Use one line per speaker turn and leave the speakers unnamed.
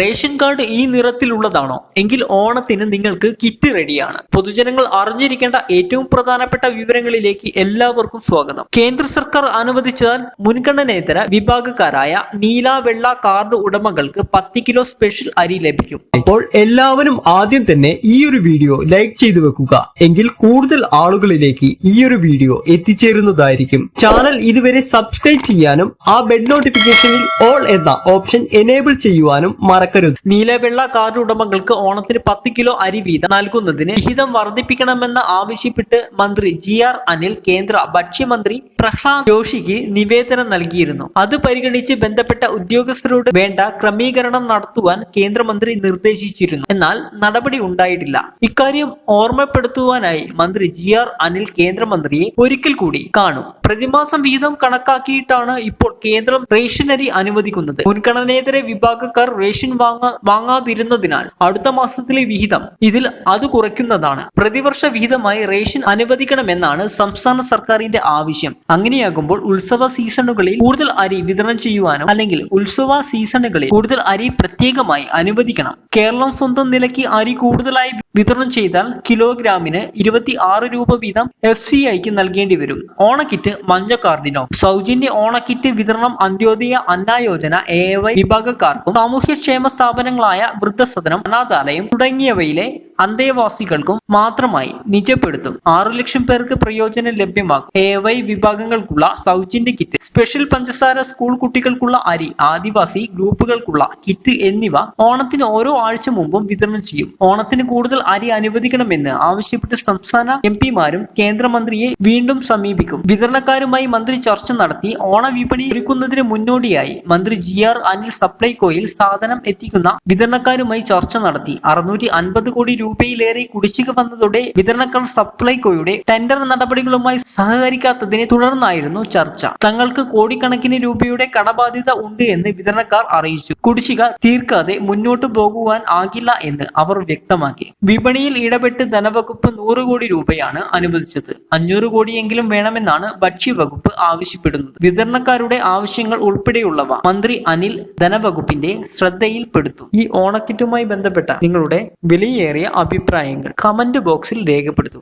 Ration card ഈ നിറത്തിലുള്ളതാണോ? എങ്കിൽ ഓണത്തിന് നിങ്ങൾക്ക് കിറ്റ് റെഡിയാണ്. പൊതുജനങ്ങൾ അറിഞ്ഞിരിക്കേണ്ട ഏറ്റവും പ്രധാനപ്പെട്ട വിവരങ്ങളിലേക്ക് എല്ലാവർക്കും സ്വാഗതം. കേന്ദ്ര സർക്കാർ അനുവദിച്ചാൽ മുൻഗണനേതര വിഭാഗക്കാരായ നീല വെള്ള കാർഡ് ഉടമകൾക്ക് പത്ത് കിലോ സ്പെഷ്യൽ അരി ലഭിക്കും.
അപ്പോൾ എല്ലാവരും ആദ്യം തന്നെ ഈ ഒരു വീഡിയോ ലൈക്ക് ചെയ്തു വെക്കുക. എങ്കിൽ കൂടുതൽ ആളുകളിലേക്ക് ഈ ഒരു വീഡിയോ എത്തിച്ചേരുന്നതായിരിക്കും. ചാനൽ ഇതുവരെ സബ്സ്ക്രൈബ് ചെയ്യാനും ആ ബെഡ് നോട്ടിഫിക്കേഷനിൽ ഓൾ എന്ന ഓപ്ഷൻ എനേബിൾ ചെയ്യുവാനും മറക്കരുത്.
നീലവെള്ള കാർഡ് ഉടമകൾക്ക് ഓണത്തിന് പത്ത് കിലോ അരി വീതം നൽകുന്നതിന് വിഹിതം വർദ്ധിപ്പിക്കണമെന്ന് ആവശ്യപ്പെട്ട് മന്ത്രി ജി ആർ അനിൽ കേന്ദ്ര ഭക്ഷ്യമന്ത്രി പ്രഹ്ലാദ് ജോഷിക്ക് നിവേദനം നൽകിയിരുന്നു. അത് പരിഗണിച്ച് ബന്ധപ്പെട്ട ഉദ്യോഗസ്ഥരോട് വേണ്ട ക്രമീകരണം നടത്തുവാൻ കേന്ദ്രമന്ത്രി നിർദ്ദേശിച്ചിരുന്നു. എന്നാൽ നടപടി ഉണ്ടായിട്ടില്ല. ഇക്കാര്യം ഓർമ്മപ്പെടുത്തുവാനായി മന്ത്രി ജി ആർ അനിൽ കേന്ദ്രമന്ത്രിയെ ഒരിക്കൽ കൂടി കാണും. പ്രതിമാസം വീതം കണക്കാക്കിയിട്ടാണ് ഇപ്പോൾ കേന്ദ്രം റേഷനരി അനുവദിക്കുന്നത്. മുൻഗണനേതര വിഭാഗക്കാർ റേഷൻ വാങ്ങാ വാങ്ങാതിരുന്നതിനാൽ അടുത്ത മാസത്തിലെ വിഹിതം ഇതിൽ അത് കുറയ്ക്കുന്നതാണ്. പ്രതിവർഷ വിഹിതമായി റേഷൻ അനുവദിക്കണമെന്നാണ് സംസ്ഥാന സർക്കാരിന്റെ ആവശ്യം. അങ്ങനെയാകുമ്പോൾ ഉത്സവ സീസണുകളിൽ കൂടുതൽ അരി വിതരണം ചെയ്യുവാനും അല്ലെങ്കിൽ ഉത്സവ സീസണുകളിൽ കൂടുതൽ അരി പ്രത്യേകമായി അനുവദിക്കണം. കേരളം സ്വന്തം നിലയ്ക്ക് അരി കൂടുതലായി വിതരണം ചെയ്താൽ കിലോഗ്രാമിന് ഇരുപത്തി ആറ് രൂപ വീതം എഫ് സി ഐക്ക് നൽകേണ്ടി വരും. ഓണക്കിറ്റ് മഞ്ഞ കാർഡിനോ സൗജന്യ ഓണക്കിറ്റ് വിതരണം അന്ത്യോദയ അന്നായോജന എ വൈ വിഭാഗക്കാർക്കും സാമൂഹ്യക്ഷേമ സ്ഥാപനങ്ങളായ വൃദ്ധസദനം അനാഥാലയം തുടങ്ങിയവയിലെ അന്തേവാസികൾക്കും മാത്രമായി നിജപ്പെടുത്തും. ആറു ലക്ഷം പേർക്ക് പ്രയോജനം ലഭ്യമാക്കും. എ വൈ വിഭാഗങ്ങൾക്കുള്ള സൗജന്യ കിറ്റ് സ്പെഷ്യൽ പഞ്ചസാര സ്കൂൾ കുട്ടികൾക്കുള്ള അരി ആദിവാസി ഗ്രൂപ്പുകൾക്കുള്ള കിറ്റ് എന്നിവ ഓണത്തിന് ഓരോ ആഴ്ച മുമ്പും വിതരണം ചെയ്യും. ഓണത്തിന് കൂടുതൽ അരി അനുവദിക്കണമെന്ന് ആവശ്യപ്പെട്ട് സംസ്ഥാന എം പിമാരും കേന്ദ്രമന്ത്രിയെ വീണ്ടും സമീപിക്കും. വിതരണക്കാരുമായി മന്ത്രി ചർച്ച നടത്തി ഓണ വിപണി ഒരുക്കുന്നതിന് മുന്നോടിയായി മന്ത്രി ജി ആർ അനിൽ സപ്ലൈകോയിൽ സാധനം എത്തിക്കുന്ന വിതരണക്കാരുമായി ചർച്ച നടത്തി. അറുന്നൂറ്റി കോടി രൂപയിലേറെ കുടിശ്ശിക വന്നതോടെ വിതരണക്കാർ സപ്ലൈകോയുടെ ടെൻഡർ നടപടികളുമായി സഹകരിക്കാത്തതിനെ തുടർന്നായിരുന്നു ചർച്ച. തങ്ങൾക്ക് കോടിക്കണക്കിന് രൂപയുടെ കടബാധ്യത ഉണ്ട് എന്ന് വിതരണക്കാർ അറിയിച്ചു. കുടിശ്ശിക തീർക്കാതെ മുന്നോട്ട് പോകുവാൻ ആകില്ല എന്ന് അവർ വ്യക്തമാക്കി. വിപണിയിൽ ഇടപെട്ട് ധനവകുപ്പ് നൂറ് കോടി രൂപയാണ് അനുവദിച്ചത്. അഞ്ഞൂറ് കോടിയെങ്കിലും വേണമെന്നാണ് ഭക്ഷ്യവകുപ്പ് ആവശ്യപ്പെടുന്നത്. വിതരണക്കാരുടെ ആവശ്യങ്ങൾ ഉൾപ്പെടെയുള്ളവ മന്ത്രി അനിൽ ധനവകുപ്പിന്റെ ശ്രദ്ധയിൽപ്പെടുത്തും. ഈ ഓണക്കിറ്റുമായി ബന്ധപ്പെട്ട നിങ്ങളുടെ വിലയേറിയ അഭിപ്രായങ്ങൾ കമന്റ് ബോക്സിൽ രേഖപ്പെടുത്തുക.